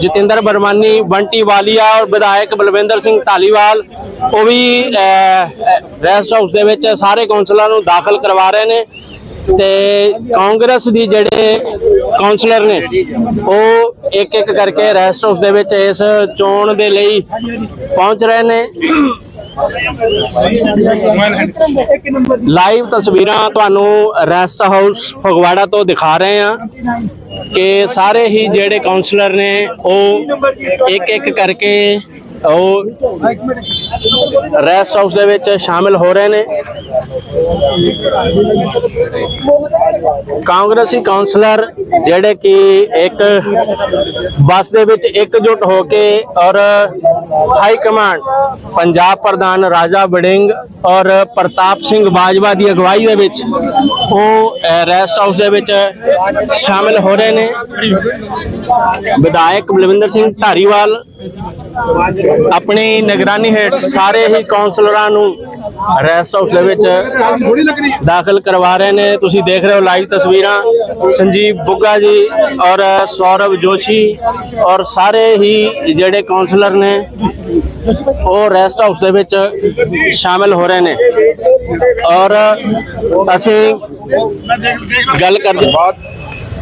ਜਤਿੰਦਰ ਬਰਮਾਨੀ, ਬੰਟੀ ਵਾਲੀਆ ਔਰ ਵਿਧਾਇਕ ਬਲਵਿੰਦਰ ਸਿੰਘ ਢਾਲੀਵਾਲ, ਉਹ ਵੀ ਰੈਸਟ ਹਾਊਸ ਦੇ ਵਿੱਚ ਸਾਰੇ ਕੌਂਸਲਰਾਂ ਨੂੰ ਦਾਖਲ ਕਰਵਾ ਰਹੇ ਨੇ ਤੇ ਕਾਂਗਰਸ ਦੀ ਜਿਹੜੇ ਕਾਉਂਸਲਰ ਨੇ, ਉਹ ਇੱਕ ਇੱਕ ਕਰਕੇ ਰੈਸਟ ਹਾਊਸ ਦੇ ਵਿੱਚ ਇਸ ਚੋਣ ਦੇ ਲਈ ਪਹੁੰਚ ਰਹੇ ਨੇ। ਲਾਈਵ ਤਸਵੀਰਾਂ ਤੁਹਾਨੂੰ ਰੈਸਟ ਹਾਊਸ ਫਗਵਾੜਾ ਤੋਂ ਦਿਖਾ ਰਹੇ ਹਾਂ। ਕਿ ਸਾਰੇ ਹੀ ਜਿਹੜੇ ਕਾਉਂਸਲਰ ਨੇ, ਉਹ ਇੱਕ ਇੱਕ ਕਰਕੇ ਉਹ ਰੈਸਟ ਹਾਊਸ ਦੇ ਵਿੱਚ ਸ਼ਾਮਿਲ ਹੋ ਰਹੇ ਨੇ। ਕਾਂਗਰਸੀ ਕਾਉਂਸਲਰ ਜਿਹੜੇ ਕਿ ਇੱਕ ਬੱਸ ਦੇ ਵਿੱਚ ਇਕਜੁੱਟ ਹੋ ਕੇ ਔਰ ਹਾਈ ਕਮਾਂਡ ਪੰਜਾਬ ਪ੍ਰਧਾਨ ਰਾਜਾ ਵੜਿੰਗ ਔਰ ਪ੍ਰਤਾਪ ਸਿੰਘ ਬਾਜਵਾ ਦੀ ਅਗਵਾਈ ਦੇ ਵਿੱਚ ਉਹ ਰੈਸਟ ਹਾਊਸ ਦੇ ਵਿੱਚ ਸ਼ਾਮਿਲ ਹੋ ਰਹੇ ਨੇ। ਵਿਧਾਇਕ ਬਲਵਿੰਦਰ ਸਿੰਘ ਧਾਰੀਵਾਲ ਆਪਣੀ ਨਿਗਰਾਨੀ ਹੇਠ ਸਾਰੇ ਹੀ ਕਾਉਂਸਲਰਾਂ ਨੂੰ ਰੈਸਟ ਹਾਊਸ ਦੇ ਵਿੱਚ ਦਾਖਲ ਕਰਵਾ ਰਹੇ ਨੇ। ਤੁਸੀਂ ਦੇਖ ਰਹੇ ਹੋ ਲਾਈਵ ਤਸਵੀਰਾਂ। ਸੰਜੀਵ ਬੁੱਗਾ ਜੀ ਔਰ ਸੌਰਵ ਜੋਸ਼ੀ ਔਰ ਸਾਰੇ ਹੀ ਜਿਹੜੇ ਕਾਉਂਸਲਰ ਨੇ, ਉਹ ਰੈਸਟ ਹਾਊਸ ਦੇ ਵਿੱਚ ਸ਼ਾਮਿਲ ਹੋ ਰਹੇ ਨੇ। ਔਰ ਅਸੀਂ ਗੱਲ ਕਰਦੇ ਬਾਤ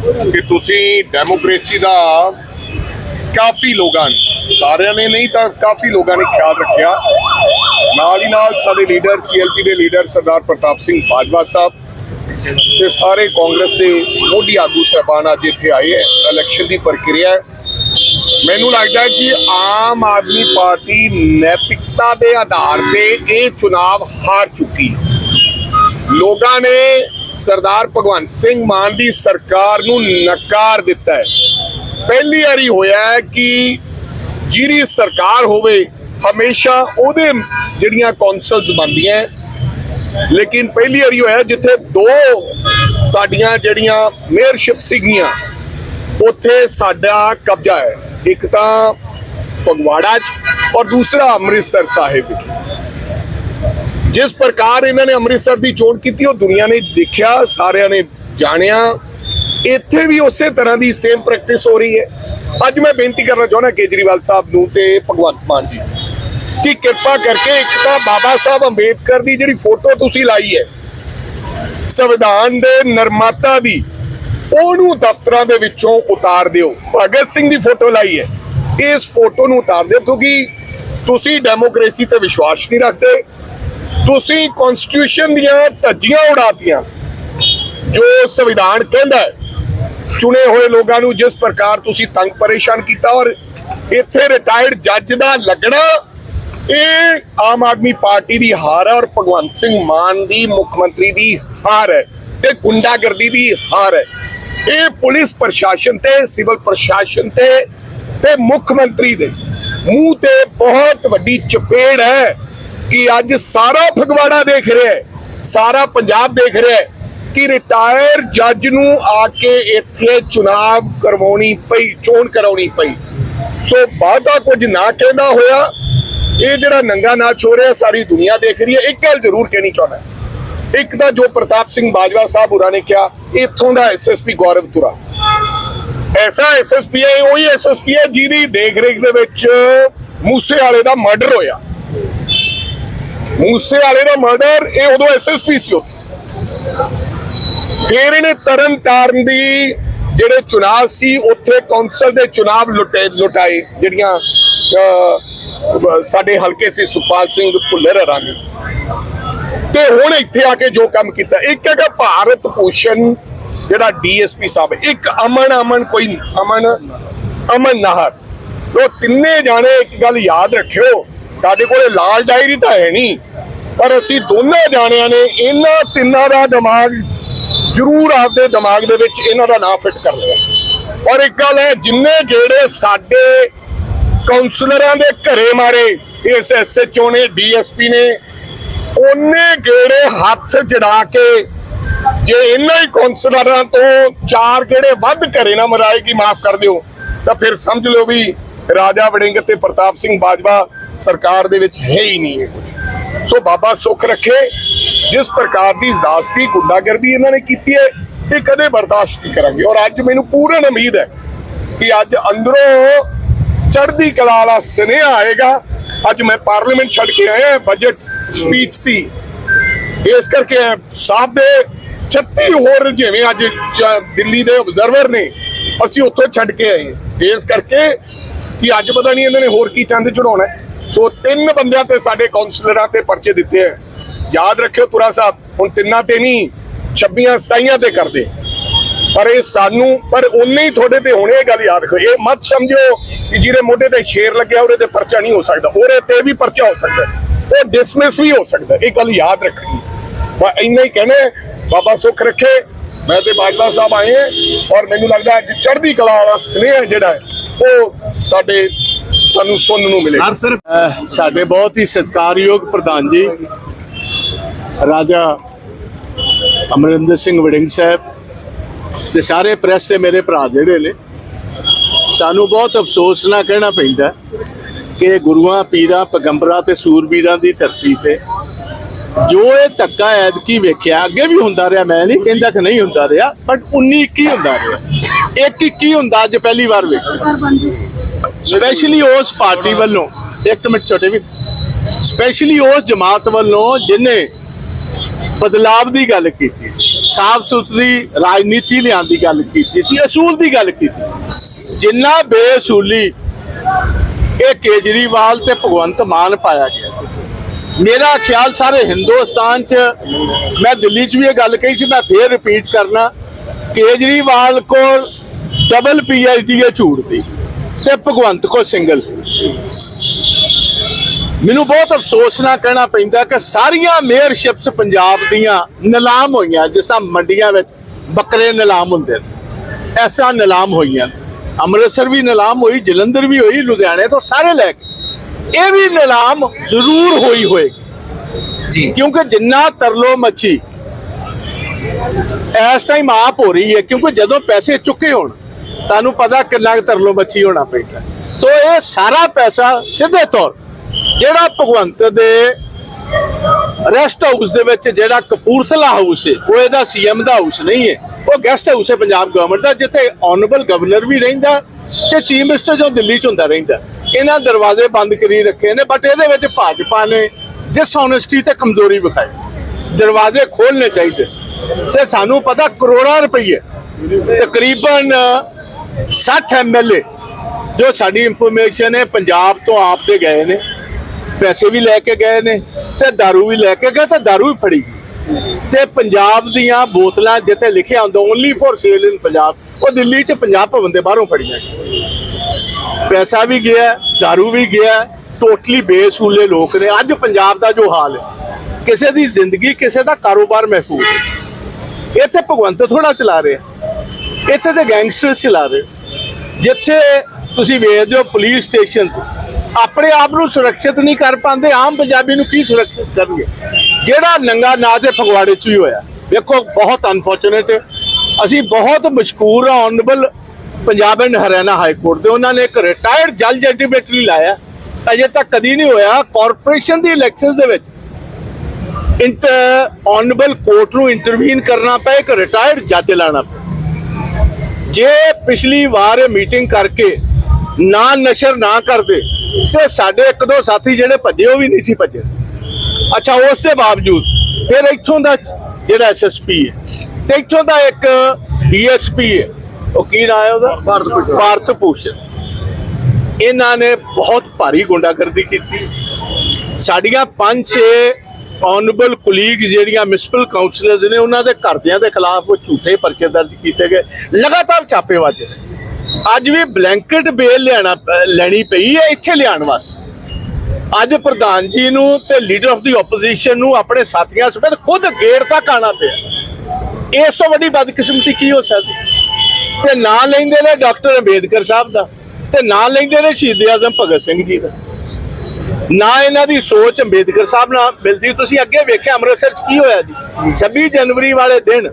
ਕਿ ਤੁਸੀਂ ਡੈਮੋਕ੍ਰੇਸੀ ਦਾ ਕਾਫੀ ਲੋਕਾਂ ਨੇ, ਸਾਰਿਆਂ ਨੇ ਨਹੀਂ ਤਾਂ ਕਾਫੀ ਲੋਕਾਂ ਨੇ ਖਿਆਲ ਰੱਖਿਆ। ਨਾਲ ਹੀ ਨਾਲ ਸਾਡੇ ਲੀਡਰ ਸੀਐਲਪੀ ਦੇ ਲੀਡਰ ਸਰਦਾਰ ਪ੍ਰਤਾਪ ਸਿੰਘ ਬਾਜਵਾ ਸਾਹਿਬ ਤੇ ਸਾਰੇ ਕਾਂਗਰਸ ਦੇ ਮੋਢੀ ਆਗੂ ਸਹਿਬਾਨ ਅੱਜ ਇੱਥੇ ਆਏ ਹੈ। ਇਲੈਕਸ਼ਨ ਦੀ ਪ੍ਰਕਿਰਿਆ ਹੈ। ਮੈਨੂੰ ਲੱਗਦਾ ਹੈ ਕਿ ਆਮ ਆਦਮੀ ਪਾਰਟੀ ਨੈਤਿਕਤਾ ਦੇ ਆਧਾਰ ਤੇ ਇਹ ਚੁਣਾਵ ਹਾਰ ਚੁੱਕੀ ਲੋਕਾਂ ਨੇ ਸਰਦਾਰ ਭਗਵੰਤ ਸਿੰਘ ਮਾਨ ਦੀ ਸਰਕਾਰ ਨੂੰ ਨਕਾਰ ਦਿੱਤਾ ਹੈ। ਪਹਿਲੀ ਵਾਰੀ ਹੋਇਆ ਹੈ ਕਿ ਜਿਹੜੀ ਸਰਕਾਰ ਹੋਵੇ, ਹਮੇਸ਼ਾ ਉਹਦੇ ਜਿਹੜੀਆਂ ਕੌਂਸਲਸ ਬਣਦੀਆਂ ਲੇਕਿਨ ਪਹਿਲੀ ਵਾਰੀ ਹੋਇਆ ਜਿੱਥੇ ਦੋ ਸਾਡੀਆਂ ਜਿਹੜੀਆਂ ਮੇਅਰਸ਼ਿਪ ਸੀਗੀਆਂ, ਉੱਥੇ ਸਾਡਾ ਕਬਜ਼ਾ ਹੈ। ਇੱਕ ਤਾਂ ਫਗਵਾੜਾ 'ਚ ਔਰ ਦੂਸਰਾ ਅੰਮ੍ਰਿਤਸਰ ਸਾਹਿਬ ਵਿੱਚ ਜਿਸ ਪ੍ਰਕਾਰ ਇਹਨਾਂ ਨੇ ਅੰਮ੍ਰਿਤਸਰ ਦੀ ਚੋਣ ਕੀਤੀ, ਉਹ ਦੁਨੀਆ ਨੇ ਦੇਖਿਆ, ਸਾਰਿਆਂ ਨੇ ਜਾਣਿਆ। ਇੱਥੇ ਵੀ ਉਸੇ ਤਰ੍ਹਾਂ ਦੀ ਸੇਮ ਪ੍ਰੈਕਟਿਸ ਹੋ ਰਹੀ ਹੈ। ਅੱਜ ਮੈਂ ਬੇਨਤੀ ਕਰਨਾ ਚਾਹੁੰਦਾ ਕੇਜਰੀਵਾਲ ਸਾਹਿਬ ਨੂੰ ਤੇ ਭਗਵੰਤ ਮਾਨ ਜੀ ਕਿ ਕਿਰਪਾ ਕਰਕੇ ਇੱਕ ਤਾਂ ਬਾਬਾ ਸਾਹਿਬ ਅੰਬੇਦਕਰ ਦੀ ਜਿਹੜੀ ਫੋਟੋ ਤੁਸੀਂ ਲਾਈ ਹੈ, ਸੰਵਿਧਾਨ ਦੇ ਨਿਰਮਾਤਾ ਦੀ, ਉਹਨੂੰ ਦਫ਼ਤਰਾਂ ਦੇ ਵਿੱਚੋਂ ਉਤਾਰ ਦਿਓ। ਭਗਤ ਸਿੰਘ ਦੀ ਫੋਟੋ ਲਾਈ ਹੈ। ਇਸ ਫੋਟੋ ਨੂੰ ਉਤਾਰ ਦਿਓ ਕਿਉਂਕਿ ਤੁਸੀਂ ਡੈਮੋਕ੍ਰੇਸੀ ਤੇ ਵਿਸ਼ਵਾਸ ਨਹੀਂ ਰੱਖਦੇ। ਤੁਸੀਂ ਕਨਸਟੀਟਿਊਸ਼ਨ ਦੀਆਂ ਧੱਜੀਆਂ ਉਡਾਤੀਆਂ, ਜੋ ਸੰਵਿਧਾਨ ਕਹਿੰਦਾ ਹੈ, ਚੁਣੇ ਹੋਏ ਲੋਕਾਂ ਨੂੰ ਜਿਸ ਪ੍ਰਕਾਰ ਤੁਸੀਂ ਤੰਗ ਪਰੇਸ਼ਾਨ ਕੀਤਾ ਔਰ ਇੱਥੇ ਰਿਟਾਇਰਡ ਜੱਜ ਦਾ ਲੱਗਣਾ, ਇਹ ਆਮ ਆਦਮੀ ਪਾਰਟੀ ਦੀ ਹਾਰ ਹੈ ਔਰ ਭਗਵੰਤ ਸਿੰਘ ਮਾਨ ਦੀ ਮੁੱਖ ਮੰਤਰੀ ਦੀ ਹਾਰ ਹੈ ਤੇ ਗੁੰਡਾਗਰਦੀ ਦੀ ਹਾਰ ਹੈ। ਇਹ ਪੁਲਿਸ ਪ੍ਰਸ਼ਾਸਨ ਤੇ, ਸਿਵਲ ਪ੍ਰਸ਼ਾਸਨ ਤੇ ਤੇ ਮੁੱਖ ਮੰਤਰੀ ਦੇ ਮੂੰਹ ਤੇ ਬਹੁਤ ਵੱਡੀ ਚਪੇੜ ਹੈ। ਕਿ ਅੱਜ ਸਾਰਾ ਫਗਵਾੜਾ ਦੇਖ ਰਿਹਾ ਹੈ, ਸਾਰਾ ਪੰਜਾਬ ਦੇਖ ਰਿਹਾ ਹੈ ਕਿ ਰਿਟਾਇਰ ਜੱਜ ਨੂੰ ਆ ਕੇ ਇੱਥੇ ਚੁਣਾਵ ਕਰਵਾਉਣੀ ਪਈ, ਚੋਣ ਕਰਾਉਣੀ ਪਈ। ਸੋ ਬਾਦਾ ਕੁਝ ਨਾ ਕਹਿੰਦਾ ਹੋਇਆ, ਇਹ ਜਿਹੜਾ ਨੰਗਾ ਨਾਚ ਹੋ ਰਿਹਾ, ਸਾਰੀ ਦੁਨੀਆ ਦੇਖ ਰਹੀ ਹੈ। ਇੱਕ ਗੱਲ ਜ਼ਰੂਰ ਕਹਿਣੀ ਚਾਹੁੰਦਾ ਇੱਕ ਤਾਂ ਜੋ ਪ੍ਰਤਾਪ ਸਿੰਘ ਬਾਜਵਾ ਸਾਹਿਬ ਹੋਰਾਂ ਨੇ ਕਿਹਾ, ਇੱਥੋਂ ਦਾ ਐਸਐਸਪੀ ਗੌਰਵ ਤੁਰਾ ਐਸਾ ਐਸਐਸਪੀ ਹੈ, ਉਹੀ ਐਸਐਸਪੀ ਹੈ ਜਿਹਦੀ ਦੇਖ ਰੇਖ ਦੇ ਵਿੱਚ ਮੂਸੇ ਵਾਲੇ ਦਾ ਮਰਡਰ ਹੋਇਆ। ਮੂਸੇ ਵਾਲੇ ਦਾ ਮਰਡਰ ਇਹ ਉਦੋਂ ਐਸਐਸਪੀ ਸੀ ਉੱਥੇ। ਫਿਰ ਇਹਨੇ ਤਰਨ ਤਾਰਨ ਦੀ ਜਿਹੜੇ ਚੁਣਾਵ ਸੀ, ਉੱਥੇ ਕੌਂਸਲ ਦੇ ਚੁਣਾਵ ਲੁਟਾਏ, ਜਿਹੜੀਆਂ ਸਾਡੇ ਹਲਕੇ ਸੀ ਸੁਪਾਲ ਸਿੰਘ ਭੁੱਲਰ ਹਰਾਨੀ ਤੇ ਹੁਣ ਇੱਥੇ ਆ ਕੇ ਜੋ ਕੰਮ ਕੀਤਾ, ਇੱਕ ਹੈਗਾ ਭਾਰਤ ਭੂਸ਼ਣ, ਜਿਹੜਾ ਡੀਐਸਪੀ ਸਾਹਿਬ, ਇੱਕ ਅਮਨ ਅਮਨ ਕੋਈ, ਅਮਨ ਅਮਨ ਨਾਹਰ। ਉਹ ਤਿੰਨੇ ਜਾਣੇ ਇੱਕ ਗੱਲ ਯਾਦ ਰੱਖਿਓ ਸਾਡੇ ਕੋਲੇ ਲਾਲ ਡਾਇਰੀ ਤਾਂ ਹੈ ਨਹੀਂ, ਪਰ ਅਸੀਂ ਦੋਨਾਂ ਜਾਣਿਆਂ ਨੇ ਇਹਨਾਂ ਤਿੰਨਾਂ ਦਾ ਦਿਮਾਗ ਜ਼ਰੂਰ ਆਪਦੇ ਦਿਮਾਗ ਦੇ ਵਿੱਚ ਇਹਨਾਂ ਦਾ ਨਾਂ ਫਿੱਟ ਕਰ ਲਿਆ। ਔਰ ਇੱਕ ਗੱਲ ਹੈ, ਜਿੰਨੇ ਗੇੜੇ ਸਾਡੇ ਕਾਉਂਸਲਰਾਂ ਦੇ ਘਰੇ ਮਾਰੇ, ਇਸ ਐਸਐਚਓ ਨੇ ਡੀਐਸਪੀ ਨੇ, ਉਹਨੇ ਗੇੜੇ ਹੱਥ ਜੜਾ ਕੇ ਜੇ ਇਹਨਾਂ ਹੀ ਕਾਉਂਸਲਰਾਂ ਤੋਂ ਚਾਰ ਗੇੜੇ ਵੱਧ ਘਰੇ ਨਾ ਮਰਾਏ, ਕੀ ਮਾਫ ਕਰ ਦਿਓ। ਤਾਂ ਫਿਰ ਸਮਝ ਲਿਓ ਵੀ ਰਾਜਾ ਵੜਿੰਗ ਤੇ ਪ੍ਰਤਾਪ ਸਿੰਘ ਬਾਜਵਾ ਸਰਕਾਰ ਦੇ ਵਿੱਚ ਹੈ ਹੀ ਨਹੀਂ ਇਹ ਕੁਝ ਸੋ ਬਾਬਾ ਸੁੱਖ ਰੱਖੇ, ਜਿਸ ਪ੍ਰਕਾਰ ਦੀ ਜ਼ਾਸਤੀ ਗੁੰਡਾਗਰਦੀ ਇਹਨਾਂ ਨੇ ਕੀਤੀ ਹੈ, ਇਹ ਕਦੇ ਬਰਦਾਸ਼ਤ ਨਹੀਂ ਕਰਾਂਗੇ। ਔਰ ਅੱਜ ਮੈਨੂੰ ਪੂਰਨ ਉਮੀਦ ਹੈ ਕਿ ਅੱਜ ਅੰਦਰੋਂ ਚੜ੍ਹਦੀ ਕਲਾ ਵਾਲਾ ਸੁਨੇਹਾ ਆਏਗਾ। ਅੱਜ ਮੈਂ ਪਾਰਲੀਮੈਂਟ ਛੱਡ ਕੇ ਆਇਆ ਬਜਟ ਸਪੀਚ ਸੀ। ਇਸ ਕਰਕੇ ਸਾਹਿਬ ਦੇ 36 ਹੋਰ ਜਿਵੇਂ ਅੱਜ ਦਿੱਲੀ ਦੇ ਆਬਜ਼ਰਵਰ ਨੇ, ਅਸੀਂ ਉੱਥੋਂ ਛੱਡ ਕੇ ਆਏ ਇਸ ਕਰਕੇ ਕਿ ਅੱਜ ਪਤਾ ਨਹੀਂ ਇਹਨਾਂ ਨੇ ਹੋਰ ਕੀ ਚੰਦ ਚੜਾਉਣਾ ਸੋ ਤਿੰਨ ਬੰਦਿਆਂ ਤੇ ਸਾਡੇ ਕਾਉਂਸਲਰਾਂ ਤੇ ਪਰਚੇ ਦਿੱਤੇ ਹੈ। ਯਾਦ ਰੱਖਿਓ ਤੁਰਾ ਸਾਹਿਬ, ਹੁਣ ਤਿੰਨਾਂ ਤੇ ਨਹੀਂ 26 27 ਤੇ ਕਰਦੇ। ਪਰ ਇਹ ਸਾਨੂੰ, ਪਰ ਉਨੇ ਹੀ ਤੁਹਾਡੇ ਤੇ ਹੋਣੇ ਇਹ ਗੱਲ ਯਾਦ ਰੱਖੋ। ਇਹ ਮਤ ਸਮਝੋ ਕਿ ਜਿਹਦੇ ਮੋਢੇ ਤੇ ਸ਼ੇਰ ਲੱਗਿਆ, ਉਹਦੇ ਤੇ ਪਰਚਾ ਨਹੀਂ ਹੋ ਸਕਦਾ। ਉਹਦੇ ਤੇ ਵੀ ਪਰਚਾ ਹੋ ਸਕਦਾ ਉਹ ਡਿਸਮਿਸ ਵੀ ਹੋ ਸਕਦਾ ਇਹ ਗੱਲ ਯਾਦ ਰੱਖਣੀ ਬਾ ਇੰਨਾ ਹੀ ਕਹਿਣਾ ਬਾਬਾ ਸੁੱਖ ਰੱਖੇ। ਮੈਂ ਤੇ ਬਾਜਵਾ ਸਾਹਿਬ ਆਏ ਹਾਂ ਔਰ ਮੈਨੂੰ ਲੱਗਦਾ ਅੱਜ ਚੜ੍ਹਦੀ ਕਲਾ ਵਾਲਾ ਸਨੇਹ ਜਿਹੜਾ ਉਹ ਸਾਡੇ ਸਾਨੂੰ ਸੁਣਨ ਨੂੰ ਮਿਲੇ। ਅਹ ਸਾਡੇ ਬਹੁਤ ਹੀ ਸਤਿਕਾਰਯੋਗ ਪ੍ਰਧਾਨ ਜੀ ਰਾਜਾ ਅਮਰਿੰਦਰ ਸਿੰਘ ਵੜਿੰਗ ਸਾਹਿਬ ਤੇ ਸਾਰੇ ਪ੍ਰੈਸ ਤੇ ਮੇਰੇ ਭਰਾ ਜਿਹੜੇ ਨੇ ਸਾਨੂੰ ਬਹੁਤ ਅਫਸੋਸ ਨਾਲ ਕਹਿਣਾ ਪੈਂਦਾ ਕਿ ਗੁਰੂਆਂ ਪੀਰਾਂ ਪੈਗੰਬਰਾਂ ਤੇ ਸੂਰਬੀਰਾਂ ਦੀ ਧਰਤੀ ਤੇ ਜੋ ਇਹ ਧੱਕਾ ਐਤਕੀ ਵੇਖਿਆ ਅੱਗੇ ਵੀ ਹੁੰਦਾ ਰਿਹਾ ਮੈਂ ਨਹੀਂ ਕਹਿੰਦਾ ਕਿ ਨਹੀਂ ਹੁੰਦਾ ਰਿਹਾ ਬਟ 19 21 ਹੁੰਦਾ ਰਿਹਾ। ਇੱਕ 21 ਹੁੰਦਾ ਅੱਜ ਪਹਿਲੀ ਵਾਰ ਵੇਖਿਆ। ਸਪੈਸ਼ਲੀ ਉਸ ਪਾਰਟੀ ਵੱਲੋਂ, ਇੱਕ ਮਿੰਟ ਛੋਟੇ ਵੀ ਸਪੈਸ਼ਲੀ ਉਸ ਜਮਾਤ ਵੱਲੋਂ ਜਿਨੇ ਬਦਲਾਵ ਦੀ ਗੱਲ ਕੀਤੀ ਸੀ ਸਾਫ਼ ਸੁਥਰੀ ਰਾਜਨੀਤੀ ਲਿਆਉਣ ਦੀ ਗੱਲ ਕੀਤੀ ਸੀ, ਅਸੂਲ ਦੀ ਗੱਲ ਕੀਤੀ ਸੀ, ਜਿੰਨਾ ਬੇਅਸੂਲੀ ਇਹ ਕੇਜਰੀਵਾਲ ਤੇ ਭਗਵੰਤ ਮਾਨ ਪਾਇਆ ਗਿਆ ਸੀ। ਮੇਰਾ ਖਿਆਲ ਸਾਰੇ ਹਿੰਦੁਸਤਾਨ 'ਚ, ਮੈਂ ਦਿੱਲੀ 'ਚ ਵੀ ਇਹ ਗੱਲ ਕਹੀ ਸੀ, ਮੈਂ ਫੇਰ ਰਿਪੀਟ ਕਰਨਾ, ਕੇਜਰੀਵਾਲ ਕੋਲ ਡਬਲ ਪੀਐਚਡੀ ਹੈ ਝੂਠ ਦੀ। ਤੇ ਭਗਵੰਤ ਕੋ ਸਿੰਗਲ। ਮੈਨੂੰ ਬਹੁਤ ਅਫਸੋਸ ਨਾਲ ਕਹਿਣਾ ਪੈਂਦਾ ਕਿ ਸਾਰੀਆਂ ਮੇਅਰਸ਼ਿਪਸ ਪੰਜਾਬ ਦੀਆਂ ਨਿਲਾਮ ਹੋਈਆਂ ਜਿਸ ਮੰਡੀਆਂ ਵਿੱਚ ਬੱਕਰੇ ਨਿਲਾਮ ਹੁੰਦੇ ਨੇ। ਐਸਾ ਨਿਲਾਮ ਹੋਈਆਂ। ਅੰਮ੍ਰਿਤਸਰ ਵੀ ਨਿਲਾਮ ਹੋਈ ਜਲੰਧਰ ਵੀ ਹੋਈ ਲੁਧਿਆਣੇ ਤੋਂ ਸਾਰੇ ਲੈ ਕੇ। ਇਹ ਵੀ ਨਿਲਾਮ ਜ਼ਰੂਰ ਹੋਈ ਹੋਏਗੀ। ਜੀ। ਕਿਉਂਕਿ ਜਿੰਨਾ ਤਰਲੋ ਮੱਛੀ ਇਸ ਟਾਈਮ ਆਪ ਹੋ ਰਹੀ ਹੈ ਕਿਉਂਕਿ ਜਦੋਂ ਪੈਸੇ ਚੁੱਕੇ ਹੋਣ ਤੁਹਾਨੂੰ ਪਤਾ ਕਿੰਨਾ ਕੁ ਤਰਲੋ ਮੱਛੀ ਹੋਣਾ ਪੈਂਦਾ ਤੋ ਇਹ ਸਾਰਾ ਪੈਸਾ ਸਿੱਧੇ ਤੌਰ ਜਿਹੜਾ ਭਗਵੰਤ ਦੇ ਰੈਸਟ ਹਾਊਸ ਦੇ ਵਿੱਚ ਜਿਹੜਾ ਕਪੂਰਥਲਾ ਹਾਊਸ ਹੈ, ਉਹ ਇਹਦਾ ਸੀਐਮ ਦਾ ਹਾਊਸ ਨਹੀਂ ਹੈ। ਉਹ ਗੈਸਟ ਹਾਊਸ ਹੈ ਪੰਜਾਬ ਗਵਰਨਮੈਂਟ ਦਾ, ਜਿੱਥੇ ਆਨਰੇਬਲ ਗਵਰਨਰ ਵੀ ਰਹਿੰਦਾ ਤੇ ਚੀਫ ਮਿਨਿਸਟਰ ਜੋ ਦਿੱਲੀ ਚ ਹੁੰਦਾ ਰਹਿੰਦਾ। ਇਹਨਾਂ ਦਰਵਾਜ਼ੇ ਬੰਦ ਕਰੀ ਰੱਖੇ ਨੇ ਬਟ ਇਹਦੇ ਵਿੱਚ ਭਾਜਪਾ ਨੇ ਡਿਸਹੋਨੈਸਟੀ ਤੇ ਕਮਜ਼ੋਰੀ ਵਿਖਾਈ। ਦਰਵਾਜ਼ੇ ਖੋਲਣੇ ਚਾਹੀਦੇ ਸੀ। ਤੇ ਸਾਨੂੰ ਪਤਾ ਕਰੋੜਾਂ ਰੁਪਏ ਤਕਰੀਬਨ 60 ਐਮਐਲਏ ਜੋ ਸਾਡੀ ਇਨਫੋਰਮੇਸ਼ਨ ਹੈ, ਪੰਜਾਬ ਤੋਂ ਆਪ ਦੇ ਗਏ ਨੇ। ਪੈਸੇ ਵੀ ਲੈ ਕੇ ਗਏ ਨੇ ਤੇ दारू ਵੀ ਲੈ ਕੇ ਗਏ ਤੇ दारू ਵੀ ਫੜੀ। ਤੇ ਪੰਜਾਬ ਦੀਆਂ ਬੋਤਲਾਂ ਜਿੱਥੇ ਲਿਖਿਆ ਹੁੰਦਾ only for sale in Punjab, ਉਹ ਦਿੱਲੀ 'ਚ ਪੰਜਾਬ ਭਵਨ ਦੇ ਬਾਹਰੋਂ ਫੜੀਆਂ ਪੈਸਾ ਵੀ ਗਿਆ, दारू ਵੀ ਗਿਆ ਟੋਟਲੀ ਬੇਸੂਲੇ ਲੋਕ ਨੇ। ਅੱਜ ਪੰਜਾਬ ਦਾ ਜੋ ਹਾਲ ਹੈ, ਕਿਸੇ ਦੀ ਜ਼ਿੰਦਗੀ, ਕਿਸੇ ਦਾ ਕਾਰੋਬਾਰ ਮਹਿਫੂਜ਼ ਇੱਥੇ ਭਗਵੰਤ ਥੋੜਾ ਚਲਾ ਰਿਹਾ। ਇੱਥੇ ਤੇ ਗੈਂਗਸਟਰ ਚਲਾ ਰਹੇ। ਜਿੱਥੇ ਤੁਸੀਂ ਵੇਖਦੇ ਹੋ ਪੁਲਿਸ ਸਟੇਸ਼ਨ ਆਪਣੇ ਆਪ ਨੂੰ ਸੁਰੱਖਿਅਤ ਨਹੀਂ ਕਰ ਪਾਉਂਦੇ, ਆਮ ਪੰਜਾਬੀ ਨੂੰ ਕੀ ਸੁਰੱਖਿਅਤ ਕਰਨਗੇ? ਜਿਹੜਾ ਨੰਗਾ ਨਾਚ ਹੈ ਫਗਵਾੜੇ 'ਚ ਵੀ ਹੋਇਆ। ਵੇਖੋ, ਬਹੁਤ ਅਨਫੋਰਚੂਨੇਟ ਅਸੀਂ ਬਹੁਤ ਮਸ਼ਕੂਰ ਹਾਂ honourable Punjab and Haryana high court ਦੇ। ਉਹਨਾਂ ਨੇ ਇੱਕ ਰਿਟਾਇਰਡ ਜੱਜ ਅਲਟੀਮੇਟਲੀ ਲਾਇਆ। ਅਜੇ ਤੱਕ ਕਦੀ ਨਹੀਂ ਹੋਇਆ ਕਾਰਪੋਰੇਸ਼ਨ ਦੀ ਇਲੈਕਸ਼ਨਸ ਦੇ ਵਿੱਚ। ਇੰਟਰ ਆਨਰੇਬਲ ਕੋਰਟ ਨੂੰ ਇੰਟਰਵੀਨ ਕਰਨਾ ਪਏ ਇੱਕ ਰਿਟਾਇਰਡ ਜੱਜ ਲਾਣਾ ਪਿਆ। ਜੇ ਪਿਛਲੀ ਵਾਰ ਮੀਟਿੰਗ ਕਰਕੇ ਨਾ ਨਸ਼ਰ ਨਾ ਕਰਦੇ ਤੇ ਸਾਡੇ ਇੱਕ ਦੋ ਸਾਥੀ ਜਿਹੜੇ ਭੱਜੇ ਉਹ ਵੀ ਨਹੀਂ ਸੀ ਭੱਜੇ। ਅੱਛਾ ਉਸ ਦੇ ਬਾਵਜੂਦ ਫਿਰ ਇੱਥੋਂ ਦਾ ਜਿਹੜਾ ਐਸਐਸਪੀ ਹੈ ਤੇ ਇੱਥੋਂ ਦਾ ਇੱਕ ਡੀਐਸਪੀ ਹੈ ਉਹ ਕੀ ਨਾਮ ਹੈ ਉਹਦਾ? ਭਾਰਤ ਭੂਸ਼ਣ ਭਾਰਤ ਭੂਸ਼ਣ ਇਹਨਾਂ ਨੇ ਬਹੁਤ ਭਾਰੀ ਗੁੰਡਾਗਰਦੀ ਕੀਤੀ। ਸਾਡੀਆਂ ਪੰਜ ਛੇ ਆਨਰੇਬਲ ਕੁਲੀਗ ਜਿਹੜੀਆਂ ਮਿਊਨਿਸਪਲ ਕਾਉਂਸਲਰਸ ਨੇ, ਉਹਨਾਂ ਦੇ ਘਰਦਿਆਂ ਦੇ ਖਿਲਾਫ ਉਹ ਝੂਠੇ ਪਰਚੇ ਦਰਜ ਕੀਤੇ ਗਏ। ਲਗਾਤਾਰ ਛਾਪੇ ਵੱਜੇ ਅੱਜ ਵੀ ਬਲੈਂਕਟ ਬੇਲ ਲਿਆਣਾ ਲੈਣੀ ਪਈ ਹੈ ਇੱਥੇ ਲਿਆਉਣ ਵਾਸਤੇ। ਅੱਜ ਪ੍ਰਧਾਨ ਜੀ ਨੂੰ ਤੇ ਲੀਡਰ ਆਫ ਦੀ ਆਪੋਜੀਸ਼ਨ ਨੂੰ ਆਪਣੇ ਸਾਥੀਆਂ ਸਮੇਤ ਖੁਦ ਗੇੜ ਤੱਕ ਆਣਾ ਪਿਆ। ਇਸ ਤੋਂ ਵੱਡੀ ਬਦਕਿਸਮਤੀ ਕੀ ਹੋ ਸਕਦੀ? ਤੇ ਨਾਂ ਲੈਂਦੇ ਨੇ ਡਾਕਟਰ ਅੰਬੇਦਕਰ ਸਾਹਿਬ ਦਾ, ਤੇ ਨਾਂ ਲੈਂਦੇ ਨੇ ਸ਼ਹੀਦ ਆਜ਼ਮ ਭਗਤ ਸਿੰਘ ਜੀ ਦਾ। ਨਾ ਇਹਨਾਂ ਦੀ ਸੋਚ ਅੰਬੇਦਕਰ ਸਾਹਿਬ ਨਾਲ ਮਿਲਦੀ। ਤੁਸੀਂ ਅੱਗੇ ਵੇਖਿਆ ਅੰਮ੍ਰਿਤਸਰ ਚ ਕੀ ਹੋਇਆ ਜੀ? 26 ਜਨਵਰੀ ਵਾਲੇ ਦਿਨ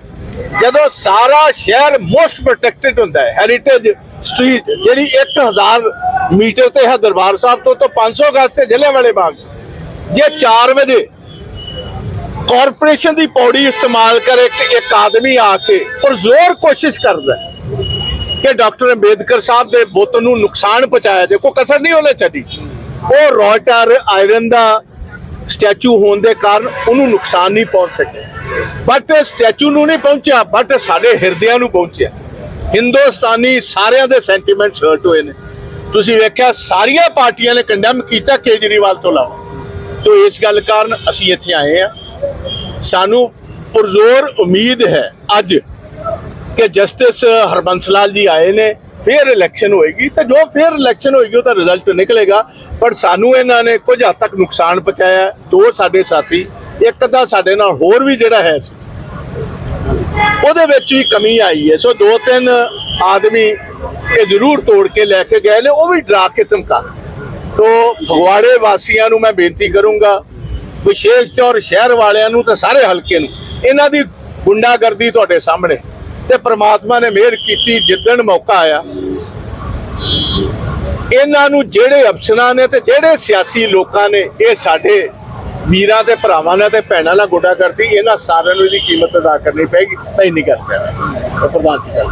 ਜਦੋਂ ਸਾਰਾ ਸ਼ਹਿਰ ਮੋਸਟ ਪ੍ਰੋਟੈਕਟਡ ਹੁੰਦਾ ਹੈ ਹੈਰੀਟੇਜ ਸਟਰੀਟ ਜਿਹੜੀ 1000 ਮੀਟਰ ਤੇ ਹੈ ਦਰਬਾਰ ਸਾਹਿਬ ਤੋਂ ਤੋਂ 500 ਗਜ਼ ਤੇ ਵਾਲੇ ਬਾਗ। ਜੇ 4 ਵਜੇ ਕਾਰਪੋਰੇਸ਼ਨ ਦੀ ਪੌੜੀ ਇਸਤੇਮਾਲ ਕਰੇ ਇੱਕ ਇੱਕ ਆਦਮੀ ਆ ਕੇ ਪਰ ਜ਼ੋਰ ਕੋਸ਼ਿਸ਼ ਕਰਦਾ ਕਿ ਡਾਕਟਰ ਅੰਬੇਦਕਰ ਸਾਹਿਬ ਦੇ ਬੁੱਤ ਨੂੰ ਨੁਕਸਾਨ ਪਹੁੰਚਾਇਆ। ਜੇ ਕੋਈ ਕਸਰ ਨਹੀਂ ਉਹਨੇ ਛੱਡੀ ਉਹ ਰੋਟਰ ਆਇਰਨ ਦਾ ਸਟੈਚੂ ਹੋਣ ਦੇ ਕਾਰਨ ਉਹਨੂੰ ਨੁਕਸਾਨ ਨਹੀਂ ਪਹੁੰਚ ਸਕਿਆ। ਬਟ ਸਟੈਚੂ ਨੂੰ ਨਹੀਂ ਪਹੁੰਚਿਆ, ਬਟ ਸਾਡੇ ਹਿਰਦਿਆਂ ਨੂੰ ਪਹੁੰਚਿਆ। ਹਿੰਦੁਸਤਾਨੀ ਸਾਰਿਆਂ ਦੇ ਸੈਂਟੀਮੈਂਟਸ ਹਰਟ ਹੋਏ ਨੇ। ਤੁਸੀਂ ਵੇਖਿਆ, ਸਾਰੀਆਂ ਪਾਰਟੀਆਂ ਨੇ ਕੰਡੈਮ ਕੀਤਾ ਕੇਜਰੀਵਾਲ ਤੋਂ ਇਲਾਵਾ। ਤੋਂ ਇਸ ਗੱਲ ਕਾਰਨ ਅਸੀਂ ਇੱਥੇ ਆਏ ਆ ਸਾਨੂੰ ਪੁਰਜ਼ੋਰ ਉਮੀਦ ਹੈ ਅੱਜ ਕਿ ਜਸਟਿਸ ਹਰਬੰਸ ਲਾਲ ਜੀ ਆਏ ਨੇ। ਫੇਰ ਇਲੈਕਸ਼ਨ ਹੋਏਗੀ ਤੇ ਜੋ ਫੇਰ ਇਲੈਕਸ਼ਨ ਹੋਏਗੀ ਉਹਦਾ ਰਿਜ਼ਲਟ ਨਿਕਲੇਗਾ। ਪਰ ਸਾਨੂੰ ਇਹਨਾਂ ਨੇ ਕੁਝ ਹੱਦ ਤੱਕ ਨੁਕਸਾਨ ਪਹੁੰਚਾਇਆ। ਦੋ ਸਾਡੇ ਸਾਥੀ, ਇੱਕ ਤਾਂ ਸਾਡੇ ਨਾਲ ਹੋਰ ਵੀ ਜਿਹੜਾ ਹੈ ਸੀ, ਉਹਦੇ ਵਿੱਚ ਵੀ ਕਮੀ ਆਈ ਹੈ। ਸੋ ਦੋ ਤਿੰਨ ਆਦਮੀ ਇਹ ਜ਼ਰੂਰ ਤੋੜ ਕੇ ਲੈ ਕੇ ਗਏ ਨੇ, ਉਹ ਵੀ ਡਰਾ ਕੇ ਧਮਕਾ। ਤੋ ਫਗਵਾੜੇ ਵਾਸੀਆਂ ਨੂੰ ਮੈਂ ਬੇਨਤੀ ਕਰੂੰਗਾ, ਵਿਸ਼ੇਸ਼ ਤੌਰ ਸ਼ਹਿਰ ਵਾਲਿਆਂ ਨੂੰ ਤੇ ਸਾਰੇ ਹਲਕੇ ਨੂੰ, ਇਹਨਾਂ ਦੀ ਗੁੰਡਾਗਰਦੀ ਤੁਹਾਡੇ ਸਾਹਮਣੇ। ਤੇ ਪ੍ਰਮਾਤਮਾ ਨੇ ਮਿਹਰ ਕੀਤੀ, ਜਿੱਦਣ ਮੌਕਾ ਆਇਆ। ਇਹਨਾਂ ਨੂੰ ਜਿਹੜੇ ਅਫਸਰਾਂ ਨੇ ਤੇ ਜਿਹੜੇ ਸਿਆਸੀ ਲੋਕਾਂ ਨੇ, ਇਹ ਸਾਡੇ ਵੀਰਾਂ ਤੇ ਭਰਾਵਾਂ ਨਾਲ ਤੇ ਭੈਣਾਂ ਨਾਲ ਗੋਡਾ ਕਰਦੀ ਇਹਨਾਂ ਸਾਰਿਆਂ ਨੂੰ ਇਹਦੀ ਕੀਮਤ ਅਦਾ ਕਰਨੀ ਪੈਗੀ ਨਹੀਂ ਕਰ ਪਿਆ ਪ੍ਰਧਾਨ ਜੀ ਗੱਲ